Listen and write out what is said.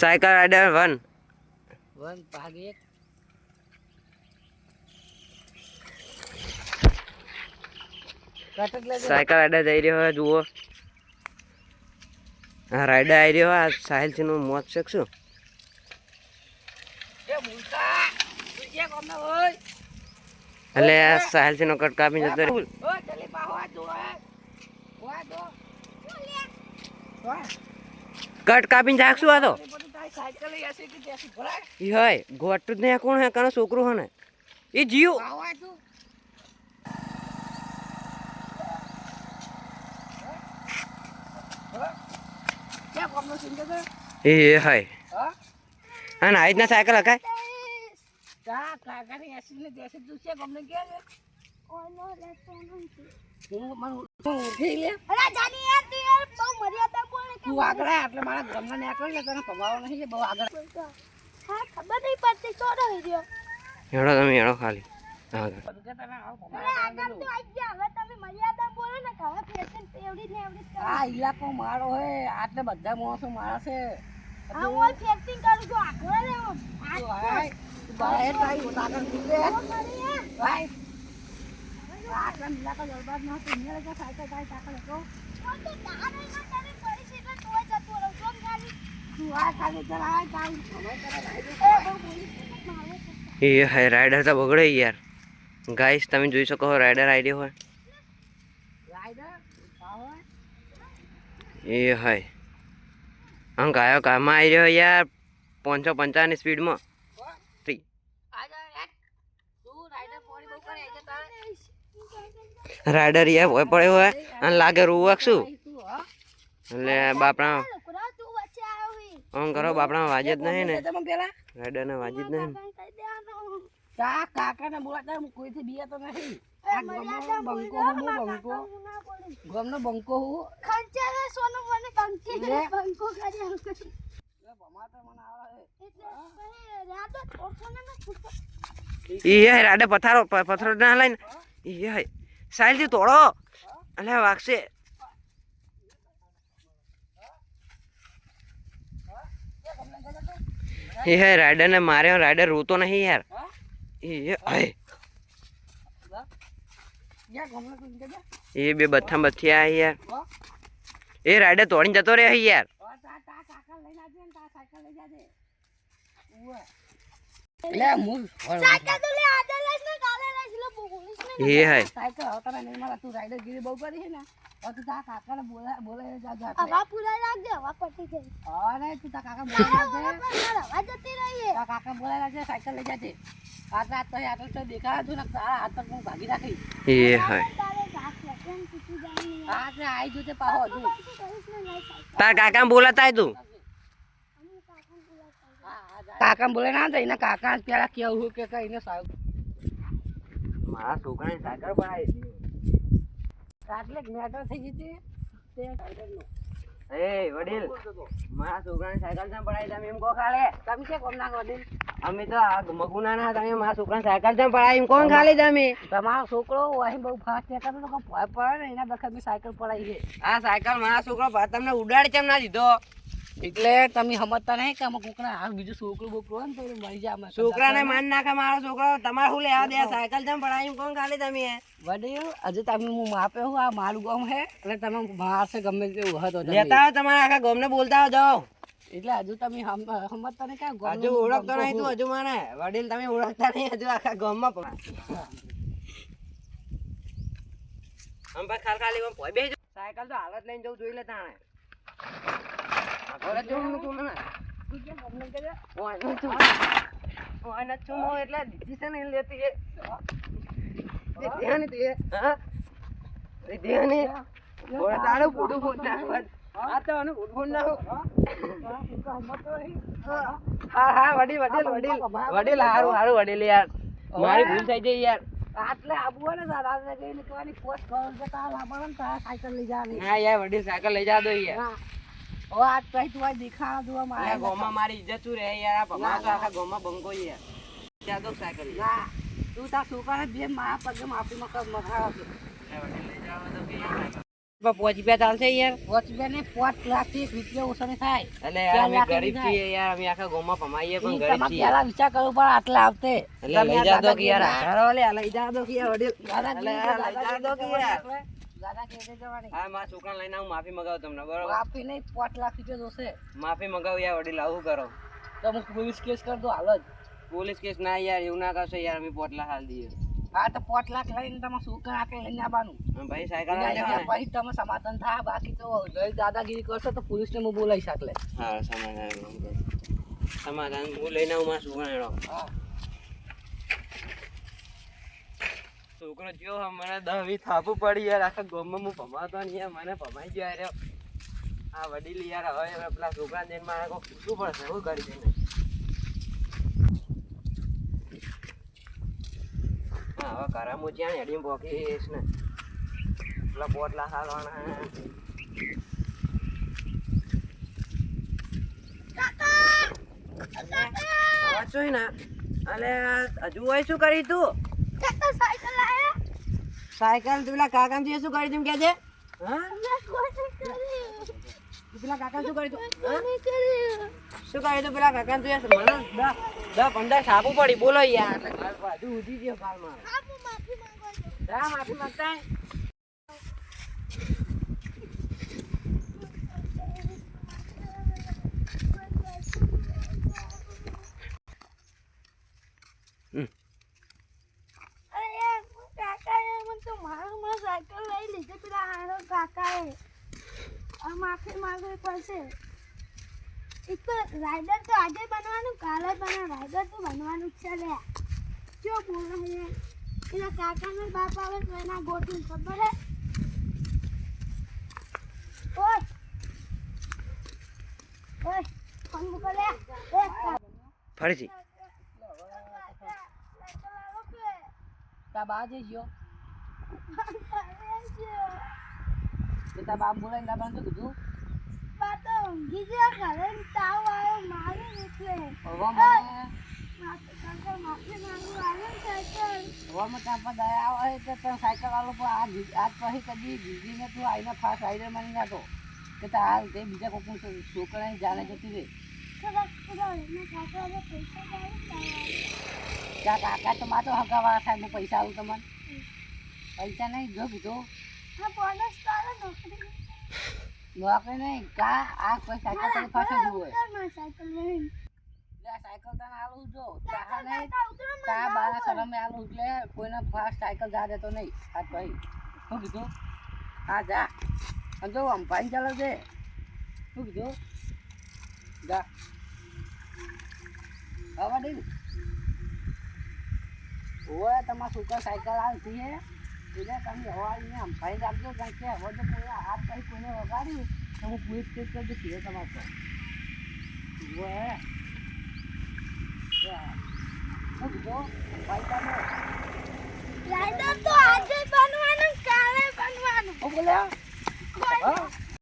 Cycle rider one. One ભાગ એક. Cycle rider જઈ રહ્યો જુઓ. હા રાઇડર આવી રહ્યો આ આ સાહિલસિંહનું મોત શકશું શું? એ મૂર્ખા તું જે એટલે આ સાહિલસિંહ નો કટ કાપી જતો રહ્યો. કટ કાપીને રાખશું આ તો. બધું તારી સાયકલ લઈ હશે કે ત્યાંથી ભરાય? ઈ હોય ગોટું જ નહીં આ કોણ હે? કાનો છોકરો હે ને? એ જીવ એ હાય. હા? ના રીતના સાયકલ હકાય. હું મને હું તું આગળ એટલે મારા ગમને ને આગળ તને પગાવો નહીં છે બહુ આગળ. હેડો તમે હેડો ખાલી. હા બધું કે તને આવું પગાવો આ ઇલાકો મારો હે આટલે બધા માણસો મારા છે. તું તું આટલા ઇલાકો બરબાદ ના તું સાયકલ તારી સાયકલ હતો તું આ ખાલી ચાલ આ કામ સમય કરે એ હાય રાઈડર તો બગડે યાર. ગાઈસ તમે જોઈ શકો છો રાઇડર આઈડી હોય. રાઈડર એ હાય આમ ગાયો કામાં આવી રહ્યો યાર, પાંચસો પંચાવનની સ્પીડમાં રાઈડર યાર ભય પડ્યો હોય. અને લાગે રૂવાક શું? એટલે બાપડા આમ કરો બાપડા વાજે જ નહીં ને. તમે ને વાજે જ નહીં કા કાકા ને બોલાતા હું કોઈથી બીયા તો નહીં. આ ગમનો બંકો હું બંકો. ગમનો બંકો હું. મને આવે એ હાય રાઇડર પથારો પથરો પથ્થરો ના લઈને. હાય સાઈલથી તોડો. એટલે વાગશે. એ રાઈડર ને માર્યો રાઈડર રોતો નહીં યાર. એ એ બે બથ્થા બથિયા યાર. એ રાઇડર તોડીને જતો રહે યાર. એ હાય. સાયકલ હવે તને નહીં મળે તું રાઈડર ગીરી બહુ કરી છે ને હવે તું તારા કાકાને બોલા બોલાય જા જા અરે તું તારા કાકા બોલાય લાગજે તારા કાકા બોલાય લાગજે સાયકલ લઈ જાજે. આટલા હાથ તો આટલા તો દેખાડા તું ને તારા હાથ પર હું ભાગી રાખી એ હાય. જતે તાર કાકા બોલાતા તું? કાકા બોલે ના તો એના કાકા પેલા કેવું કે કઈ ને સાહેબ મારા છોકરાની સાયકલ પડાવી આટલે મેટર થઈ ગઈ હતી. તે એ વડીલ મારા છોકરાની સાયકલ કેમ પડાવી તમે એમ કો ખાલે? તમે છે કોમ ના વડીલ? અમે તો આ મગુના ના તમે મારા છોકરાની સાયકલ પડાવી? એમ કોણ ખાલી તમે? તમારો છોકરો અહીં બહુ ફાસ્ટ છે તમે લોકો પડે ને એના બખત મેં સાયકલ પડાવી છે. આ સાયકલ મારા છોકરો તમને ઉડાડી કેમ ના દીધો? એટલે તમે સમજતા નહીં કે અમારા કોકના હાલ બીજું છોકરું બોકરું હોય ને તો મળી જાય અમારે છોકરાને માન નાખે મારો છોકરો. તમારે શું લેવા દે સાયકલ કેમ પડાવી કોણ ખાલી તમે? વડીલ હજુ તમે હું માપે હું આ મારું ગામ હે એટલે તમે મારશે ગમે તેવું હતો. લેતા આવો તમારા આખા ગામને બોલતા જાઓ. એટલે હજુ તમે સમજતા નહીં કે હજુ ઓળખતો નહીં તું હજુ મને. વડીલ તમે ઓળખતા નહીં હજુ આખા ગામમાં પણ ખાલી ખાલી જાઓ. સાયકલ તો હાલત લઈને જવું જોઈ લે તાણે. જવું મને એટલે દીધી છે ને લેતી એ. ધ્યાન હા? ધ્યાન એ. તારું આ તો આનું હા. હા વડીલ વડીલ વડીલ વડીલ હારું હારું વડીલ યાર મારી ભૂલ થઈ ગઈ યાર આટલે આબુ ને રાત્રે જઈને કહેવાની પોસ્ટ કરો તારા ને સાયકલ લઈ જવાની હા યાર વડીલ સાયકલ લઈ જા દો યાર હવે આજ પછી તું આ દેખાડા જોવા આ ગોમાં મારી ઇજ્જત શું રહે યાર? આ ભગવાન તો આખા ગોમાં બંકો યાર જા દો સાયકલ ના તું તાર છોકરાને બે મારા પગે માફી માં કર છે. એ વડીલ લઈ જાઓ તો કે યાર. પણ પોચ રૂપિયા ચાલશે યાર. પાંચ રૂપિયા ને પાંચ લાખથી એક રૂપિયા ઓછો નહીં થાય. એટલે યાર અમે ગરીબ છીએ યાર અમે આખા ગામમાં કમાઈએ પણ ગરીબ છીએ. પહેલા વિચાર કરવો પડે આટલા આવતે. એટલે લઈ જા દો કે યાર. અઢાર વાલે લઈ જા દો કે યાર વડીલ લઈ જા દો કે યાર. દાદા કે જવાની. હા મારા છોકરા લઈને હું માફી મગાવ તમને બરોબર? માફી નહીં પોટ લાખ રૂપિયા જોશે. માફી મગાવ યાર વડીલ આવું કરો. તો હું પોલીસ કેસ કરી દો હાલ જ. પોલીસ કેસ ના યાર એવું ના કરશો યાર અમે પોટલા હાલ દઈએ. હા તો પોટ લાખ લઈને તમે શું કરે આટલે લઈને આવવાનું. ભાઈ સાયકલ પછી તમે સમાધાન થાય બાકી તો જઈ દાદાગીરી કરશો તો પોલીસને હું બોલાવીશ આટલે. હા સમાધાન સમાધાન હું લઈને આવું માં છોકરાને હેડો હા. છોકરો જો મને દહ થાપું પડી યાર આખા ગોમમાં હું ભમાતો નહીં યાર મને ભમાઈ ગયો યાર. આ વડીલ યાર હવે હવે પેલા છોકરા જઈને મારે કોઈ પૂછવું પડશે શું કરી દઈને હા હવે કરા હું જ્યાં હેડી પોકીશ ને. પેલા પોટલા હાલવાના. વાંચોય ને. અલે હજુ હોય શું કરી તું? સાયકલ પેલા કાકા જે શું કરી તું કે છે? પેલા કાકા શું કરી તું? શું કરી તું પેલા કાકા તું મને દસ પંદર સાપુ પડી. બોલો યાર. એટલે કાલ બાજુ ઉઠી ગયો કાલ કાકાએ જા માફી માંગવી પડશે એક તો આજે બનવાનું કાલે બનવાનું રાઇડર તો બનવાનું જ છે લે જો બોલે છે એના કાકાનો બાપ આવે તો એના ગોઠું ખબર હે ઓય ઓય ફોન મૂકો ફરીથી તા બાજે ગયો તો તા બાપ બોલાવીને તા બાને શું કીધું બાતો ઊંઘી ગયા ઘરે ને તાવ આવ્યો મારું એટલે હવે મને તો તું તા તે છોકરાની જાણે જતી એના કાકા તો માતો હગાવાળા થાય પૈસા આવું તમને પૈસા નહીં જો કીધું. નોકરી નહીં કા આ કોઈ સાયકલ જુએ ઉતરમાં સાયકલ તને આલું જો. તાહા નહીં તા બારા શરમે આલું એટલે કોઈને ફાસ્ટ સાયકલ જા દેતો નહીં. આ ભાઈ. શું કીધું? હા જા. જો જો ભાઈ ચાલો છે. શું કીધું? જા. હવે દે ઓય તમારા છોકરા સાયકલ આવતી હે? એટલે તમે હવા આવીને અંબાઈ રાખજો કારણ કે હવે તો કોઈ હાથ કઈ કોઈને વગાડ્યું તો હું પૂછ પૂછ કરજો કીધું તમારે તો. રાઈડર તો આજે બનવાનું કાલે બનવાનું. બોલ્યા?